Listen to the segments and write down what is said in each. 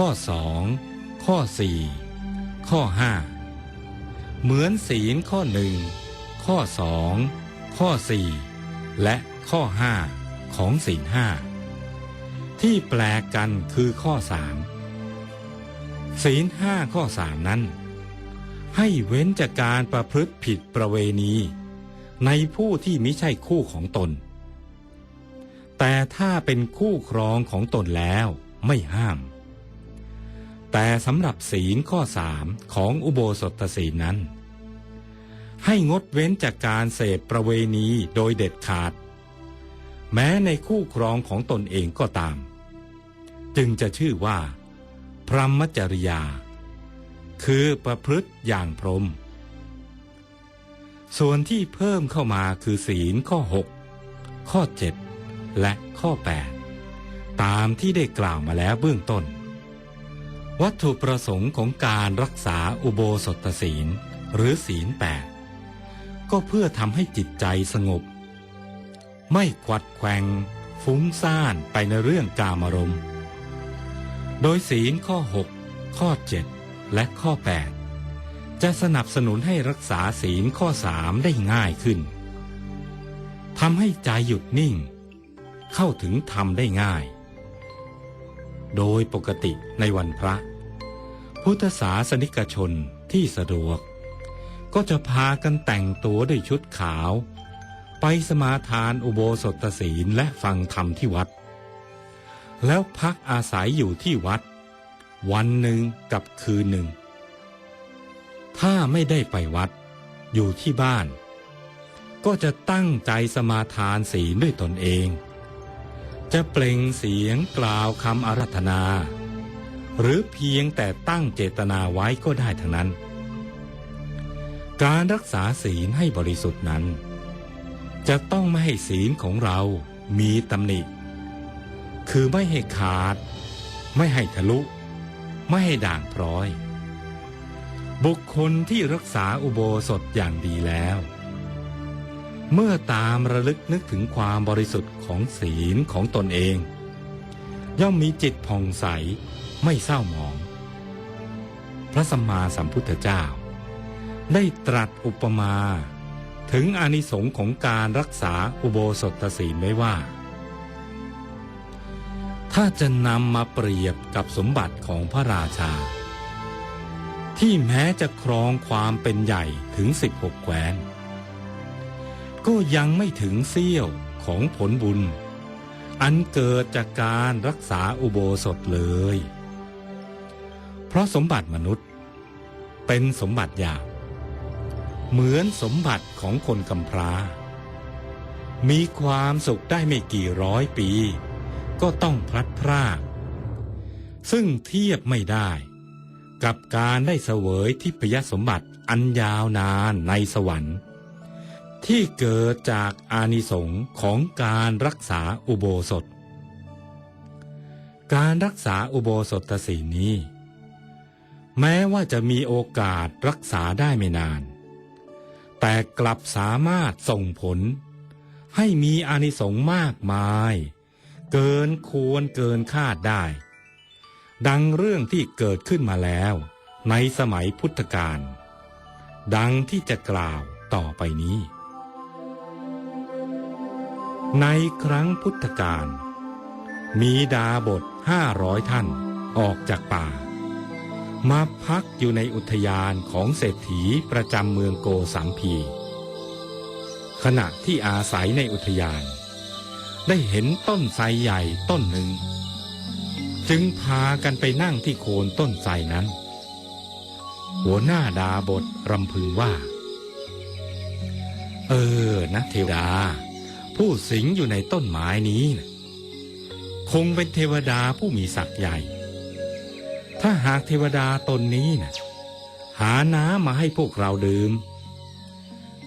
ข้อสองข้อสี่ข้อห้าเหมือนศีลข้อหนึ่งข้อสองข้อสี่และข้อห้าของศีลห้าที่แปลกกันคือข้อสามศีลห้าข้อสามนั้น ให้เว้นจากการประพฤติผิดประเวณี ในผู้ที่มิใช่คู่ของตน แต่ถ้าเป็นคู่ครองของตนแล้วไม่ห้าม แต่สำหรับศีลข้อสามของอุโบสถศีลนั้น ให้งดเว้นจากการเสพประเวณีโดยเด็ดขาด แม้ในคู่ครองของตนเองก็ตาม จึงจะชื่อว่า พรหมจริยา คือประพฤติอย่างพรหมส่วนที่เพิ่มเข้ามาคือศีลข้อ 6 ข้อ 7 และข้อ 8 ตามที่ได้กล่าวมาแล้วเบื้องต้น วัตถุประสงค์ของการรักษาอุโบสถศีลหรือศีลแปดก็เพื่อทำให้จิตใจสงบ ไม่ควัดแควงฟุ้งซ่านไปในเรื่องกามารมณ์ โดยศีลข้อ 6 ข้อ 7 และข้อ 8 จะสนับสนุนให้รักษาศีลข้อ3ได้ง่ายขึ้นทำให้ใจหยุดนิ่ง เข้าถึงธรรมได้ง่าย โดยปกติในวันพระ พุทธศาสนิกชนที่สะดวก ก็จะพากันแต่งตัวด้วยชุดขาว ไปสมาทานอุโบสถศีลและฟังธรรมที่วัด แล้วพักอาศัยอยู่ที่วัด วันหนึ่งกับคืนหนึ่ง ถ้าไม่ได้ไปวัด อยู่ที่บ้าน ก็จะตั้งใจสมาทานศีลด้วยตนเอง จะเปล่งเสียงกล่าวคำอารัธนา หรือเพียงแต่ตั้งเจตนาไว้ก็ได้ทั้งนั้น การรักษาศีลให้บริสุทธิ์นั้น จะต้องไม่ให้ศีลของเรามีตำหนิ คือไม่ให้ขาด ไม่ให้ทะลุ ไม่ให้ด่างพร้อย บุคคลที่รักษาอุโบสถอย่างดีแล้ว เมื่อตามระลึกนึกถึงความบริสุทธิ์ของศีลของตนเอง ย่อมมีจิตผ่องใสไม่เศร้าหมอง พระสัมมาสัมพุทธเจ้า ได้ตรัสอุปมาถึงอานิสงส์ของการรักษาอุโบสถศีลไว้ว่า ถ้าจะนำมาเปรียบกับสมบัติของพระราชา ที่แม้จะครองความเป็นใหญ่ถึง 16 แคว้น ก็ยังไม่ถึงเสี้ยวของผลบุญ อันเกิดจากการรักษาอุโบสถเลย เพราะสมบัติมนุษย์ เป็นสมบัติหยาบเหมือนสมบัติของคนกำพร้า มีความสุขได้ไม่กี่ร้อยปี ก็ต้องพลัดพราก ซึ่งเทียบไม่ได้กับการได้เสวยทิพยสมบัติอันยาวนานในสวรรค์ ที่เกิดจากอานิสงส์ของการรักษาอุโบสถ การรักษาอุโบสถศีลนี้ แม้ว่าจะมีโอกาสรักษาได้ไม่นาน แต่กลับสามารถส่งผล ให้มีอานิสงส์มากมาย เกินควรเกินคาดได้ ดังเรื่องที่เกิดขึ้นมาแล้วในสมัยพุทธกาลดังที่จะกล่าวต่อไปนี้ ในครั้งพุทธกาลมีดาบทห้าร้อยท่านออกจากป่า มาพักอยู่ในอุทยานของเศรษฐีประจำเมืองโกสัมพี ขณะที่อาศัยในอุทยาน ได้เห็นต้นไทรใหญ่ต้นหนึ่ง จึงพากันไปนั่งที่โคนต้นไทรนั้น หัวหน้าดาบทรำพึงว่า เออนะเทวดา ผู้สิงอยู่ในต้นไม้นี้นะคงเป็นเทวดาผู้มีศักย์ใหญ่ ถ้าหากเทวดาตนนี้นะหาน้ำมาให้พวกเราดื่ม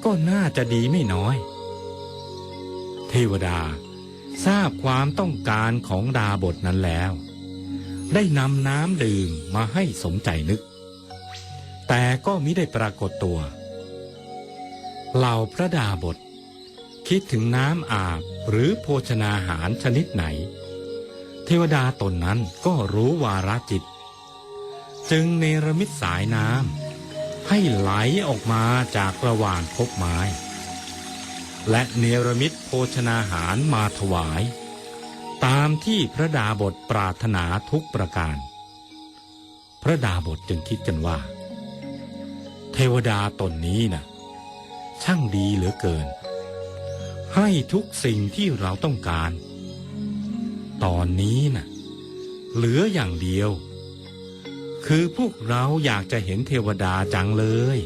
ก็น่าจะดีไม่น้อย เทวดาทราบความต้องการของดาบทนั้นแล้ว ได้นำน้ำดื่มมาให้สมใจนึก แต่ก็มิได้ปรากฏตัว เหล่าพระดาบท คิดถึงน้ำอาบหรือโภชนาหารชนิดไหน เทวดาตนนั้นก็รู้วาระจิต จึงเนรมิตสายน้ำให้ไหลออกมาจากระหว่างคบไม้ และเนรมิตโภชนาหารมาถวาย ตามที่พระดาบทปรารถนาทุกประการ พระดาบทจึงคิดกันว่า เทวดาตนนี้นะช่างดีเหลือเกิน ให้ทุกสิ่งที่เราต้องการ ตอนนี้นะ่ะ เหลืออย่างเดียว คือพวกเราอยากจะเห็นเทวดาจังเลย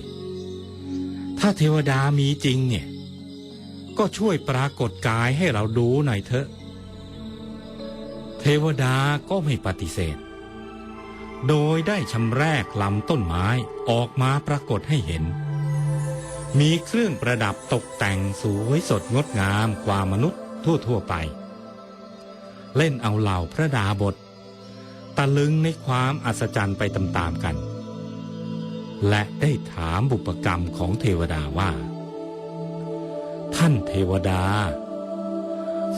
ถ้าเทวดามีจริงเนี่ย ก็ช่วยปรากฏกายให้เราดูหน่อยเถอะ เทวดาก็ไม่ปฏิเสธ โดยได้ชำแรกลำต้นไม้ออกมาปรากฏให้เห็น มีเครื่องประดับตกแต่งสวยสดงดงามกว่ามนุษย์ทั่วๆไป เล่นเอาเหล่าพระดาบทตะลึงในความอัศจรรย์ไปตามๆกัน และได้ถามบุปกรรมของเทวดาว่า ท่านเทวดา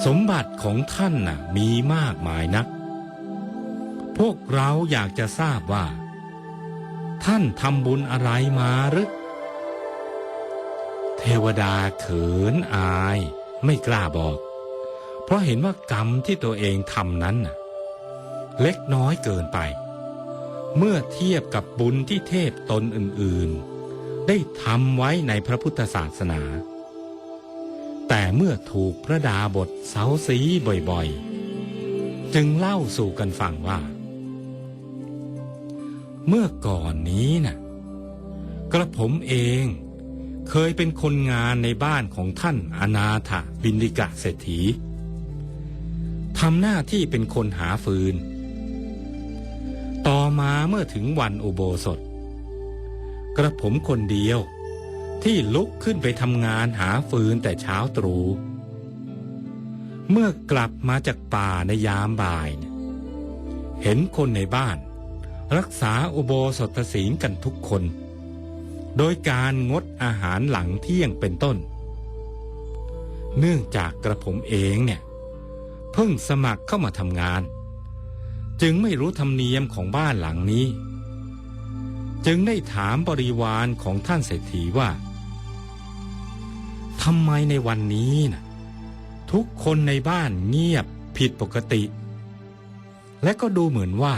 สมบัติของท่านน่ะมีมากมายนัก พวกเราอยากจะทราบว่า ท่านทำบุญอะไรมาหรือ เทวดาเขินอายไม่กล้าบอก เพราะเห็นว่ากรรมที่ตัวเองทำนั้นเล็กน้อยเกินไป เมื่อเทียบกับบุญที่เทพตนอื่นๆ ได้ทำไว้ในพระพุทธศาสนา แต่เมื่อถูกพระดาบทเสาสีบ่อยๆ จึงเล่าสู่กันฟังว่า เมื่อก่อนนี้น่ะกระผมเอง เคยเป็นคนงานในบ้านของท่านอนาถบินิกะเศรษฐีทำหน้าที่เป็นคนหาฟืน ต่อมาเมื่อถึงวันอุโบสถ กระผมคนเดียวที่ลุกขึ้นไปทำงานหาฟืนแต่เช้าตรู่เมื่อกลับมาจากป่าในยามบ่ายเนี่ยเห็นคนในบ้าน รักษาอุโบสถศีลกันทุกคน โดยการงดอาหารหลังเที่ยงเป็นต้น เนื่องจากกระผมเองเนี่ย เพิ่งสมัครเข้ามาทำงาน จึงไม่รู้ธรรมเนียมของบ้านหลังนี้ จึงได้ถามบริวารของท่านเศรษฐีว่าทำไมในวันนี้นะทุกคนในบ้านเงียบผิดปกติ และก็ดูเหมือนว่า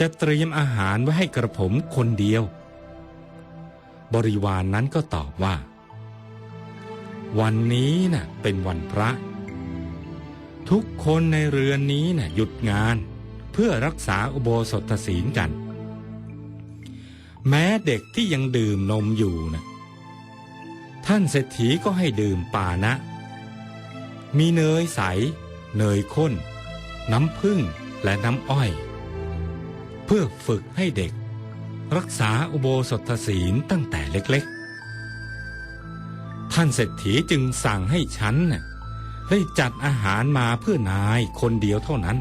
จะเตรียมอาหารไว้ให้กระผมคนเดียว บริวารนนั้นก็ตอบว่า วันนี้น่ะเป็นวันพระ ทุกคนในเรือนนี้น่ะหยุดงานเพื่อรักษาอุโบสถศีลกัน แม้เด็กที่ยังดื่มนมอยู่นะท่านเศรษฐีก็ให้ดื่มปานะ มีเนยใส เนยข้น น้ำผึ้งและน้ำอ้อย เพื่อฝึกให้เด็ก รักษาอุโบสถศีลตั้งแต่เล็กๆ ท่านเศรษฐีจึงสั่งให้ฉันได้จัดอาหารมาเพื่อนายคนเดียวเท่านั้น